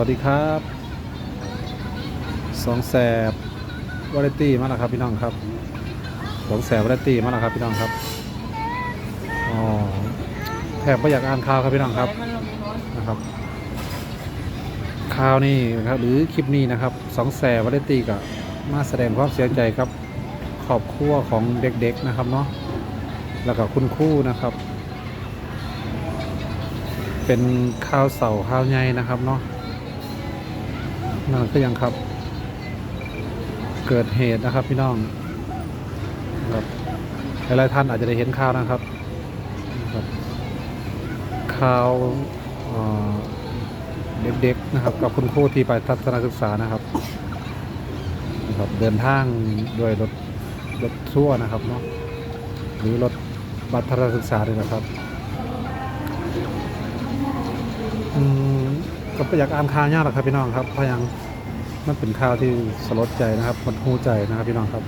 วัสดีครับสองแสบวาไรตี้มาแล้วครับพี่น้องครับสองแสบวาไรตี้มาแล้วครับพี่น้องครับอ๋อแทบไม่อยากอ่านข่าวครับพี่น้องครับนะครับข่าวนี่นะครับหรือคลิปนี้นะครับสองแสบวาไรตี้ก็มาแสดงความเสียใจครับครอบครัวของเด็กๆนะครับเนาะแล้วก็คุณครูนะครับ เป็นข้าวเสาข้าวใหญ่นะครับเนาะ นั่นก็ยังครับ เกิดเหตุนะครับ พี่น้องครับหลายๆท่านอาจจะได้เห็นข่าวนะครับข่าวเเด็กๆนะครับ กับคุณครูที่ไปทัศนศึกษานะครับนะครับ เดินทางด้วยรถรถทั่วร์นะครับเนาะหรือรถบัตรทัศนศึกษาเลยนะครับ อืม ก็อยากอ่านข่าวยากหรอกครับพี่น้องครับเพราะยังมันเป็นข่าวที่สลดใจนะครับหดหูใจนะครับพี่น้องครับ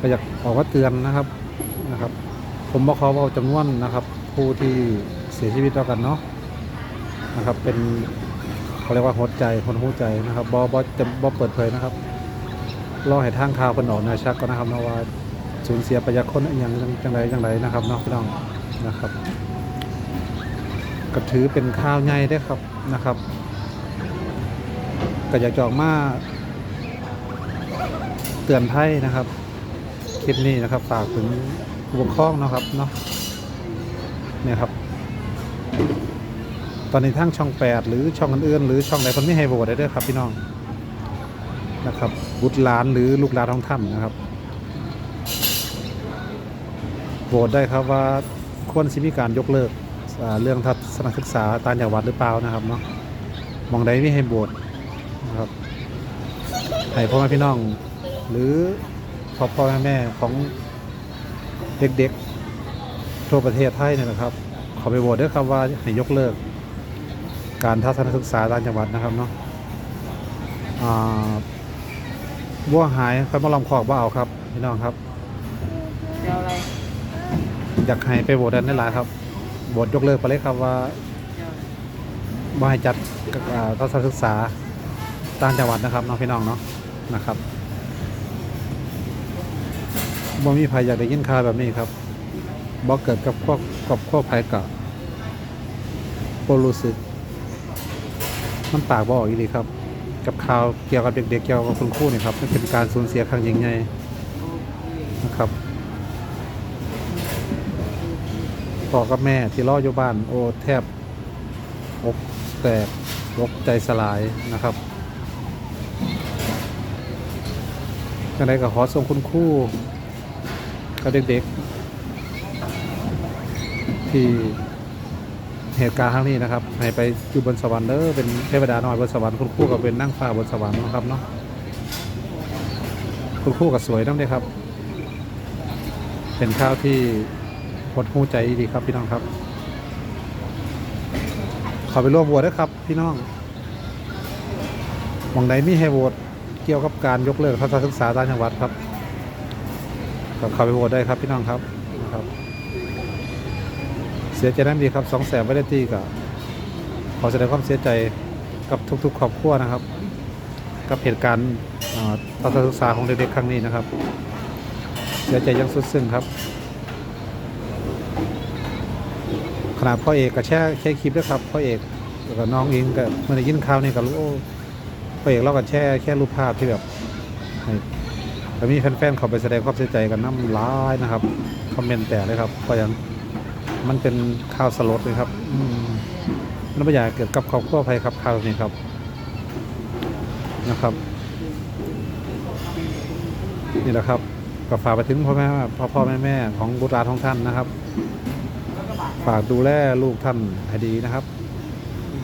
ก็อยากออกว่าเตือนนะครับนะครับ ผมบอกเขาว่าจำนวนนะครับ ผู้ที่เสียชีวิตแล้วกันเนาะนะครับ เป็นเขาเรียกว่าหดใจหดหูใจนะครับบอบอจะบอเปิดเผยนะครับรอให้ทางข่าวเป็นออกนวชักก็นะครับนาะว่าสูญเสียประยากคนอย่างจังไรจังไรนะครับเนาะพี่น้องนะครับ ก็ถือเป็นข้าวใหญ่ได้ครับนะครับก็อยากจอกมาเตือนภัยนะครับคลิปนี้นะครับฝากถึงผู้ปกครองนะครับเนาะเนี่ยครับ ตอนนี้ทั้งช่อง 8 หรือช่องอื่นๆหรือช่องไหนคนไม่ให้โหวตได้ด้วยครับพี่น้องนะครับบุตรหลานหรือลูกหลานของท่านนะครับโหวตได้ครับว่าควรสิมีการยกเลิก เรื่องทัศนศึกษาตามจังหวัดหรือเปล่านะครับเนาะมองใดไม่ให้โบสนะครับให้พ่อแม่พี่น้อง หรือพ่อพ่อแม่แม่ของเด็กๆทั่วประเทศไทยเนี่ยนะครับ ขอไปโหวตด้วยครับว่าให้ยกเลิก การทัศนศึกษาตามจังหวัดนะครับเนาะอ่าบัวหายค่อยมาลอมคอกว่าเอาครับ พี่น้องครับเดี๋ยวอะไรอยากให้ไปโหวตกันได้หลายครับ โหวตยกเลิกไปเลยครับว่าบ่ให้จัดอ่าทัศนศึกษาต่างจังหวัดนะครับน้องพี่น้องเนาะนะครับบ่มีภัยอยากได้ยินข่าวแบบนี้ครับบ่เกิดกับครอบกับครอบภัยกับบ่รู้สึกมันปากบ่ออกอีหลีครับ กับข่าวเกี่ยวกับเด็กๆเกี่ยวกับคุณครูนี่ครับมันเป็นการสูญเสียครั้งยิ่งใหญ่นะครับ พ่อกับแม่ที่รออยู่บ้านโอ้แทบอกแตกอกใจสลายนะครับยังไงก็ขอส่งคุณครู่กับเด็กๆ ที่เหตุการณ์ครั้งนี้นะครับ ให้ไปอยู่บนสวรรค์เด้อเป็นเทวดาน้อยบนสวรรค์คุณครู่ก็เป็นนั่งฟ้าบนสวรรค์นะครับเนาะคุณครู่ก็สวยน้ำเลยครับ เป็นข้าวที่ หดหูใจดีครับพี่น้องครับ ขอไปร่วมโหวตด้วยครับ พี่น้องหวังใดมีให้โหวตเกี่ยวกับการยกเลิกทัศนศึกษาตามจังหวัดครับก็เข้าไปโหวตได้ครับพี่น้องครับนะครับ เสียใจน้ำดีครับสองแสนไม่ได้ตีกับขอแสดงความเสียใจกับทุกๆครอบครัวนะครับ กับเหตุการณ์อ่าทัศนศึกษาของเด็กๆครั้งนี้นะครับเสียใจยังสุดซึ้งครับ ข นาดพ่อเอกก็แช่แค่คลิปด้วยครับพ่อเอกแล้วก็น้องเองก็เมื่อได้ยินข่าวนี่ก็รู้พ่อเอกเราก็แช่แค่รูปภาพที่แบบแล้วมีแฟนๆเขาไปแสดงความเสียใจกันน้ำร้ายนะครับคอมเมนต์แต่เลยครับเพราะย่างมันเป็นข่าวสลดเลยครับอืมมันไม่อยากเกิดกับครอบครัวภัยครับข่าวนี้ครับนะครับ นี่แหละครับก็ฝากไปถึงพ่อแม่พ่อพ่อแม่แม่ของบุตรหลานของท่านนะครับ ฝากดูแลลูกท่านให้ดีนะครับ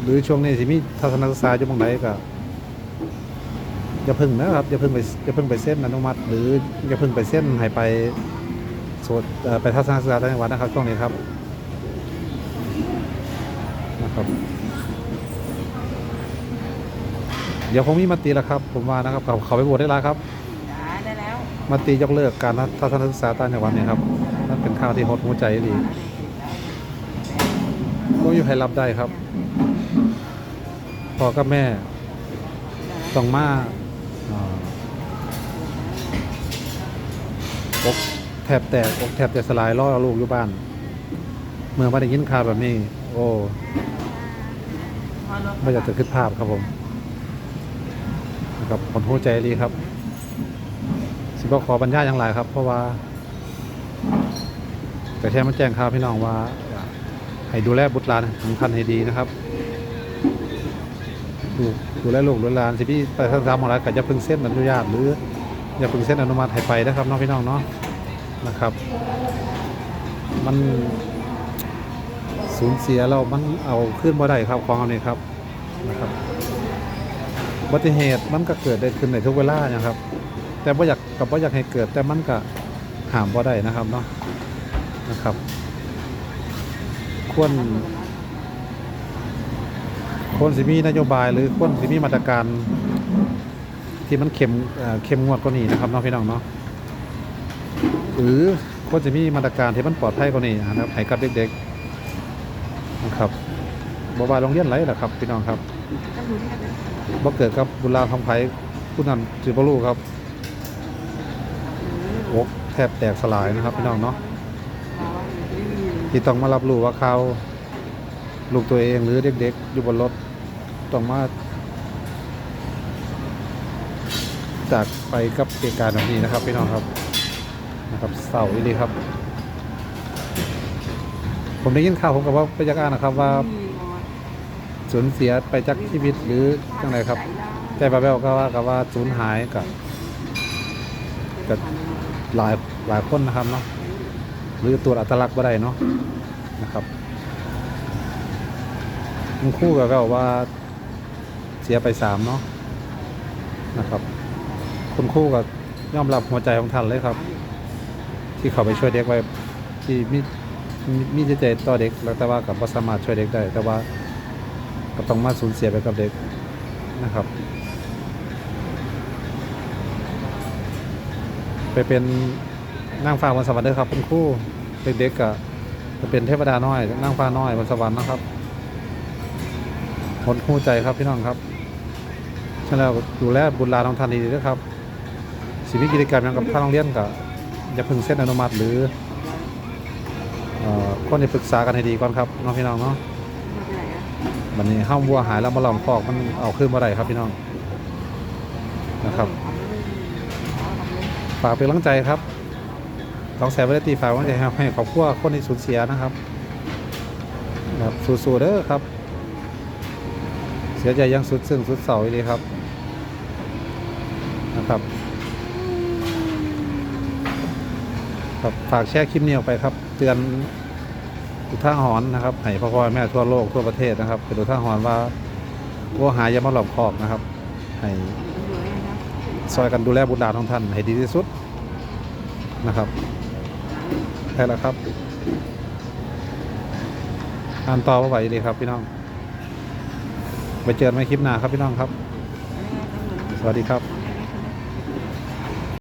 หรือช่วงนี้สิมีทัศนศึกษาอยู่บางไหนก็อย่าเพึ่งนะครับอย่าเพึ่งไปอย่าเพึ่งไปเส้นอนุมัติ หรืออย่าเพึ่งไปเส้นให้ไปโสดเอ่อไปทัศนศึกษาต่างจังหวัดนะครับ ช่วงนี้ครับนะครับ เดี๋ยวคงมีมติแล้วครับ ผมว่านะครับเขาเขาไปโหวตได้แล้วครับจ๋าได้แล้วมติยกเลิกการทัศนศึกษาต่างจังหวัดเนี่ยครับนั่นเป็นข่าวที่หดหัวใจดี ก็อยู่ใครรับได้ครับพ่อกับแม่ต้องมาอกแทบแตกอกแทบจะสลายรอลูกอยู่บ้าน เมื่อมาได้ยินข่าวแบบนี้ โอ้ไม่อยากจะคิดภาพครับผมนะครับคนหัวใจดีครับ สิบขอบรรยายอย่างไรครับ เพราะว่า แต่แค่มาแจ้งข่าวพี่น้องว่า ให้ดูแลบุตรหลานสำคัญให้ดีนะครับ ดูดูแลลูกดูแลหลานสิพี่ไปทางตามอะไรก็จะพึ่งเส้นอนุญาตหรืออย่าพึ่งเส้นอนุมัติให้ไปนะครับน้องพี่น้องเนาะนะครับ มันสูญเสียเรามันเอาขึ้นมาได้ครับของเอาเนี่ยครับนะครับอุบัติเหตุมันก็เกิดได้ขึ้นในทุกเวลานะครับ แต่ว่าอยากกับว่าอยากให้เกิดแต่มันก็ห้ามบ่ได้นะครับเนาะนะครับ ควรควรสิมีนโยบายหรือควรสิมีมาตรการ ที่มันเข้มเข้มงวดกว่านี้นะครับน้องพี่น้องเนาะหรือควรจะมีมาตรการที่มันปลอดภัยกว่านี้นะครับให้กับเด็กๆนะครับบ่ว่าโรงเรียนไรล่ะครับพี่น้องครับบ่เกิดกับบุญราคำไผผู้นั้นสิบ่รู้ครับโอกแทบแตกสลายนะครับพี่น้องเนาะ ที่ต้องมารับรู้ว่าเขาลูกตัวเองหรือเด็กๆอยู่บนรถต้องมาจากไปกับเหตุการณ์แบบนี้นะครับพี่น้องครับนะครับเศร้าอีหลีครับ ผมได้ยินข่าวผมกับว่าไปจากอ่านนะครับว่าสูญเสียไปจากชีวิตหรือจังไรครับ แต่บาเบลก็ว่ากับว่าสูญหายกับกับหลายหลายคนนะครับเนาะ หรือตัวจอัตลักษณ์บ่ได้เนาะนะครับคุณครู่ก็บอกว่าเสียไปสามเนาะนะครับคุณคู่ก็ยอมรับหัวใจของท่านเลยครับ ที่เขาไปช่วยเด็กไว้ที่มีมีมีใจต่อเด็กแล้วแต่ว่ากับว่าสามารถช่วยเด็กได้ แต่ว่าก็ต้องมาสูญเสียไปกับเด็กนะครับ ไปเป็น นั่งฟ้าบนสวรรค์เด้อครับคุณครู่เด็กๆก็จะเป็นเทวดาน้อย นั่งฟ้าน้อยบนสวรรค์นะครับหดหูใจครับพี่น้องครับฉะนั้นแล้วดูแลบุญลานของท่านดีๆด้วยครับสิมีกิจกรรมอย่างกับทางโรงเรียนก็อย่าพึ่งเส้นอนุมัติหรือเอ่อคนที่ปรึกษากันให้ดีก่อนครับน้องพี่น้องเนาะวันนี้ห้ามวัวหายแล้วมาลองคอกมันเอาขึ้นมาได้ครับพี่น้องนะครับฝากเป็นกำลังใจครับ ต้องแสบไว้ได้ตีฝากกำลังใจให้ให้ครอบครัวคนที่สูญเสียนะครับครับสู้ๆเด้อครับ เสียใจยังสุดซึ่งสุดเสาเลยครับ นะครับ ครับฝากแชร์คลิปนี้ออกไปครับ เตือนอุท่าหรณ์นะครับให้พ่อพ่อแม่ทั่วโลกทั่วประเทศนะครับเป็นอุทาหรณ์ว่าวัวหายยามาหลอกคอกนะครับให้ซอยกันดูแลบุตรหลานของท่านให้ดีที่สุดนะครับ ช่แล้วครับ อ่านต่อมาไหวเลยครับพี่น้อง ไปเจอกันใหม่คลิปหน้าครับพี่น้องครับ สวัสดีครับ